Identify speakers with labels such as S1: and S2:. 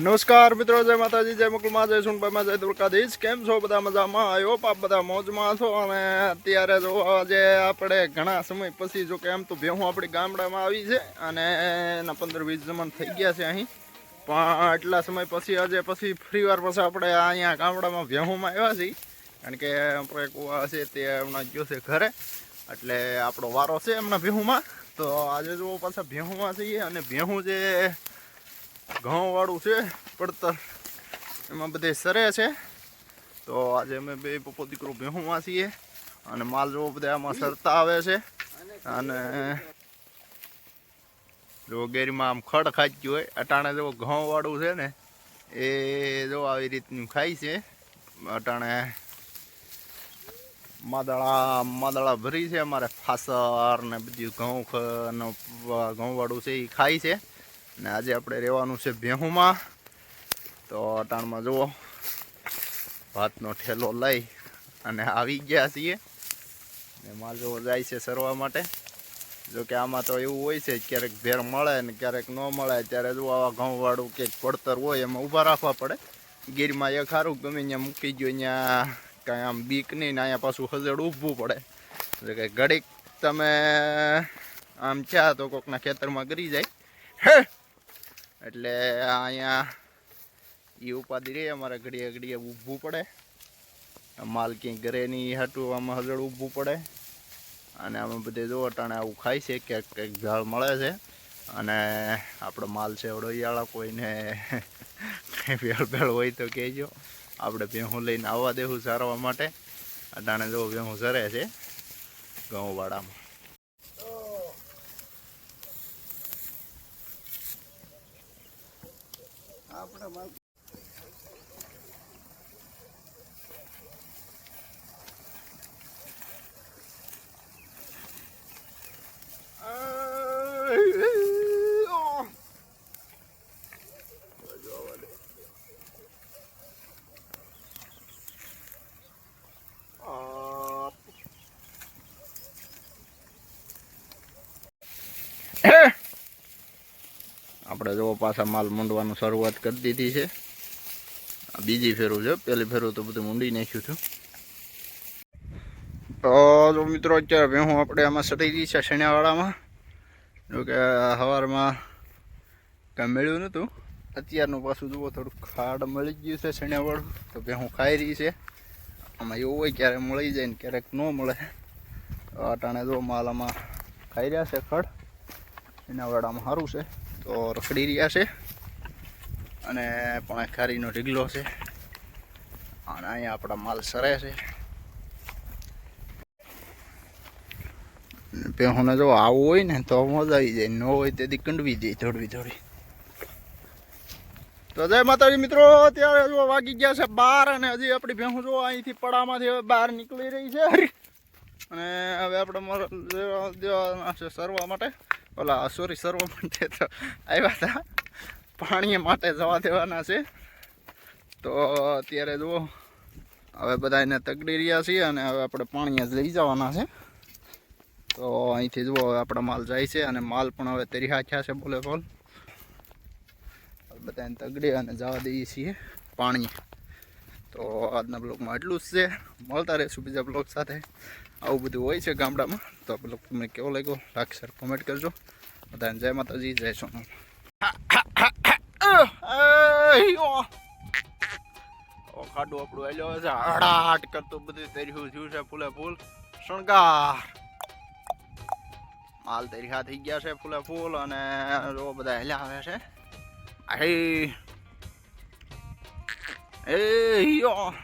S1: નમસ્કાર મિત્રો, જય માતાજી, જય મુકુલમાં, જય સુનભાઈમાં જય દ્વારકાધીશ. કેમ છો બધા મજામાં? આવ્યો પાપ બધા મોજમાં છો. અને અત્યારે જો આજે આપણે ઘણા સમય પછી, જો કે એમ તો ભેહું આપણી ગામડામાં આવી છે અને એના પંદર વીસ જમણ થઈ ગયા છે અહીં. પણ એટલા સમય પછી, આજે પછી ફરી વાર પછી આપણે અહીંયા ગામડામાં ભેહુંમાં આવ્યા છીએ. કારણ કે આપણે કુવા છે, તે હમણાં ગયો છે ઘરે. એટલે આપણો વારો છે એમના ભેહુંમાં. તો આજે જો પાછા ભેહુંમાં છીએ અને ભેહું જે ઘઉં વાળું છે, પડતર. એમાં બધે સરે છે. તો આજે અમે બે પપ્પો દીકરો ભેહુંમાં છીએ અને માલ જોવો બધા આમાં સરતા આવે છે અને જો ગેરીમાં આમ ખડ ખાઈ ગયું હોય, અટાણે જો ઘઉંવાળું છે ને, એ જો આવી રીતનું ખાય છે. અટાણે માદળા માદળા ભરી છે, અમારે ફાસર ને બધું ઘઉં ખ- નો ઘઉં છે એ ખાય છે. ને આજે આપણે રહેવાનું છે ભેહુમાં. તો અટાણમાં જુઓ, ભાતનો ઠેલો લઈ અને આવી ગયા છીએ. ને માલ જોવો જાય છે સરવા માટે. જો કે આમાં તો એવું હોય છે, ક્યારેક ભેર મળે ને ક્યારેક ન મળે. ત્યારે જો આવા ઘઉંવાળું કે પડતર હોય એમાં ઊભા રાખવા પડે. ગીરમાં એક સારું ગમે ત્યાં મૂકી ગયો ત્યાં કાંઈ આમ બીક નહીં ને અહીંયા પાછું હજડ ઊભવું પડે. એટલે કે ઘડીક તમે આમ ચા તો કોકના ખેતરમાં કરી જાય. હે! એટલે અહીંયા એ ઉપાધિ રહે, અમારે ઘડીએ ઘડીએ ઊભવું પડે. માલ ક્યાંય ઘરે નહીં હાટું, આમાં હજળ ઊભવું પડે. અને અમે બધે જો અટાણે આવું ખાય છે, ક્યાંક કંઈક ઝાડ મળે છે. અને આપણો માલ છે વડોયાળા કોઈને કંઈ ભેળ ભેળ હોય તો કહેજો. આપણે ભેહું લઈને આવવા દેવું સારવા માટે. અટાણે જો ભેહું સરે છે ઘઉંવાળામાં
S2: આપણે માલ
S1: આપણે જો પાછા માલ મૂંડવાનું શરૂઆત કરી દીધી છે. બીજી ફેરું છે. પહેલી ફેરું તો બધું મૂંડી નાખ્યું હતું. તો જો મિત્રો, અત્યારે ભેહું આપણે આમાં સટી ગઈ છે શેણાવાળામાં જો કે સવારમાં કાંઈ મળ્યું નહોતું. અત્યારનું પાછું જુઓ, થોડુંક ખાડ મળી ગયું છે શેણાવાળું તો ભેહું ખાઈ રહી છે. આમાં એવું હોય ક્યારેક મળી જાય ને ક્યારેક ન મળે. અટાણે જો માલ આમાં ખાઈ રહ્યા છે ખડ. એના સારું છે. તો રખડી રહ્યા છે. અને પણ ખારીનો ઢીગલો છે. અને અહીંયા આપણા માલ સરે છે. પેહોને જો આવું હોય ને તો મજા આવી જાય. ન હોય તેથી કંડવી જાય થોડવી થોડી તો જય માતાજી મિત્રો, અત્યારે જો વાગી ગયા છે બાર અને હજી આપણી ભેહું જો અહીંથી પડામાંથી હવે બહાર નીકળી રહી છે. અને હવે આપણે સરવા માટે. ઓલા સોરી સર્વ માટે તો આવ્યા હતા. પાણી માટે જવા દેવાના છે. તો અત્યારે જુઓ, હવે બધા એને તગડી રહ્યા છીએ અને હવે આપણે પાણી જ લઈ જવાના છે. તો અહીંથી જુઓ, હવે આપણા માલ જાય છે અને માલ પણ હવે તરી હાખ્યા છે બોલે બોલ. બધાને તગડી અને જવા દઈએ છીએ પાણી તો આજના બ્લોગમાં એટલું જ છે. મળતા રહેશું બીજા બ્લોગ સાથે. આવું બધું હોય છે ગામડામાં. તો બ્લોગ તમને કેવો લાગ્યો? લાખ સર કોમેન્ટ કરજો. બધાને જય માતાજી, જય સોનલ. ખાડું આપણું હેલ્યો છે. હડાટ કરતું બધું તર્યું થયું છે ફૂલે ફૂલ. શણગાર. માલ તરીહા થઈ ગયા છે ફૂલે ફૂલ અને જો બધા હેલ્યા આવે છે. આહી. એ યો